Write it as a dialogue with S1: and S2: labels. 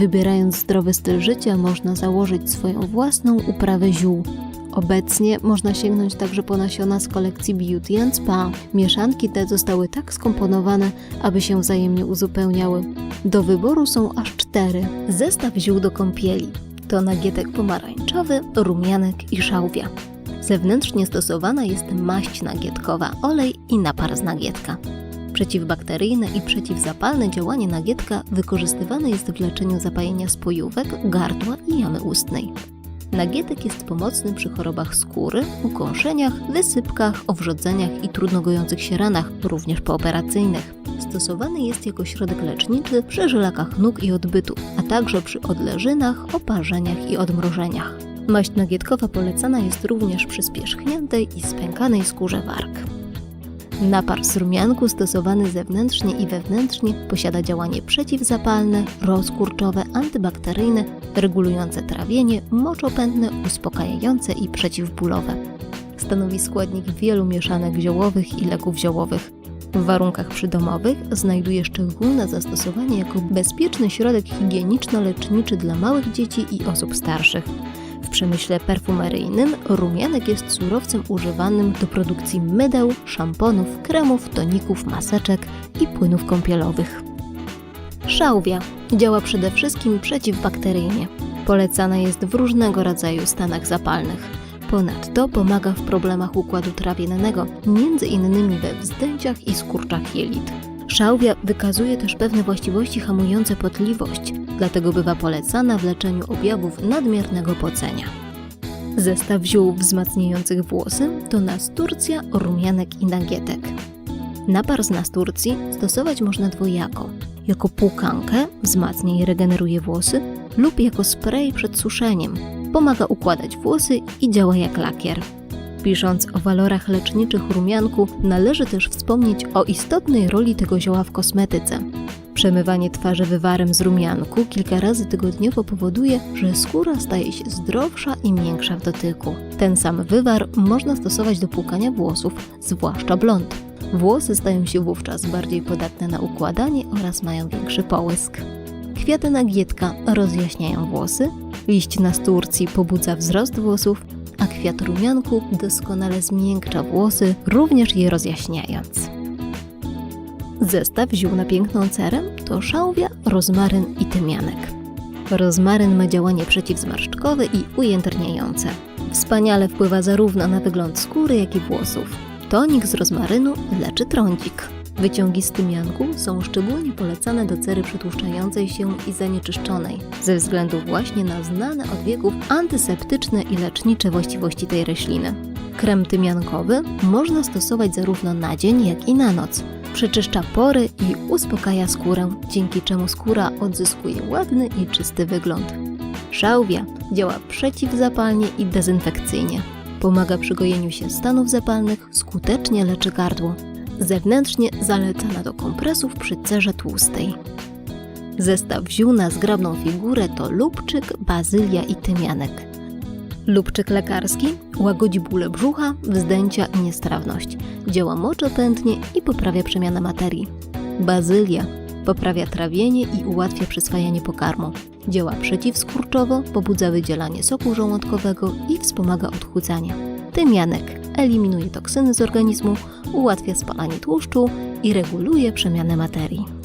S1: Wybierając zdrowy styl życia, można założyć swoją własną uprawę ziół. Obecnie można sięgnąć także po nasiona z kolekcji Beauty and Spa. Mieszanki te zostały tak skomponowane, aby się wzajemnie uzupełniały. Do wyboru są aż cztery. Zestaw ziół do kąpieli. To nagietek pomarańczowy, rumianek i szałwia. Zewnętrznie stosowana jest maść nagietkowa, olej i napar z nagietka. Przeciwbakteryjne i przeciwzapalne działanie nagietka wykorzystywane jest w leczeniu zapalenia spojówek, gardła i jamy ustnej. Nagietek jest pomocny przy chorobach skóry, ukąszeniach, wysypkach, owrzodzeniach i trudno gojących się ranach, również pooperacyjnych. Stosowany jest jako środek leczniczy przy żylakach nóg i odbytu, a także przy odleżynach, oparzeniach i odmrożeniach. Maść nagietkowa polecana jest również przy spierzchniętej i spękanej skórze warg. Napar z rumianku stosowany zewnętrznie i wewnętrznie posiada działanie przeciwzapalne, rozkurczowe, antybakteryjne, regulujące trawienie, moczopędne, uspokajające i przeciwbólowe. Stanowi składnik wielu mieszanek ziołowych i leków ziołowych. W warunkach przydomowych znajduje szczególne zastosowanie jako bezpieczny środek higieniczno-leczniczy dla małych dzieci i osób starszych. Przemyśle perfumeryjnym rumianek jest surowcem używanym do produkcji mydeł, szamponów, kremów, toników, maseczek i płynów kąpielowych. Szałwia działa przede wszystkim przeciwbakteryjnie. Polecana jest w różnego rodzaju stanach zapalnych. Ponadto pomaga w problemach układu trawiennego, innymi we wzdęciach i skurczach jelit. Szałwia wykazuje też pewne właściwości hamujące potliwość, dlatego bywa polecana w leczeniu objawów nadmiernego pocenia. Zestaw ziół wzmacniających włosy to nasturcja, rumianek i nagietek. Napar z nasturcji stosować można dwojako. Jako płukankę wzmacnia i regeneruje włosy lub jako spray przed suszeniem. Pomaga układać włosy i działa jak lakier. Pisząc o walorach leczniczych rumianku, należy też wspomnieć o istotnej roli tego zioła w kosmetyce. Przemywanie twarzy wywarem z rumianku kilka razy tygodniowo powoduje, że skóra staje się zdrowsza i miększa w dotyku. Ten sam wywar można stosować do płukania włosów, zwłaszcza blond. Włosy stają się wówczas bardziej podatne na układanie oraz mają większy połysk. Kwiaty nagietka rozjaśniają włosy, liść nasturcji pobudza wzrost włosów, kwiat rumianku doskonale zmiękcza włosy, również je rozjaśniając. Zestaw ziół na piękną cerę to szałwia, rozmaryn i tymianek. Rozmaryn ma działanie przeciwzmarszczkowe i ujędrniające. Wspaniale wpływa zarówno na wygląd skóry, jak i włosów. Tonik z rozmarynu leczy trądzik. Wyciągi z tymianku są szczególnie polecane do cery przetłuszczającej się i zanieczyszczonej, ze względu właśnie na znane od wieków antyseptyczne i lecznicze właściwości tej rośliny. Krem tymiankowy można stosować zarówno na dzień, jak i na noc. Przeczyszcza pory i uspokaja skórę, dzięki czemu skóra odzyskuje ładny i czysty wygląd. Szałwia działa przeciwzapalnie i dezynfekcyjnie. Pomaga przy gojeniu się stanów zapalnych, skutecznie leczy gardło. Zewnętrznie zalecana do kompresów przy cerze tłustej. Zestaw ziół na zgrabną figurę to lubczyk, bazylia i tymianek. Lubczyk lekarski łagodzi bóle brzucha, wzdęcia i niestrawność. Działa moczopędnie i poprawia przemianę materii. Bazylia poprawia trawienie i ułatwia przyswajanie pokarmu. Działa przeciwskurczowo, pobudza wydzielanie soku żołądkowego i wspomaga odchudzanie. Tymianek eliminuje toksyny z organizmu, ułatwia spalanie tłuszczu i reguluje przemianę materii.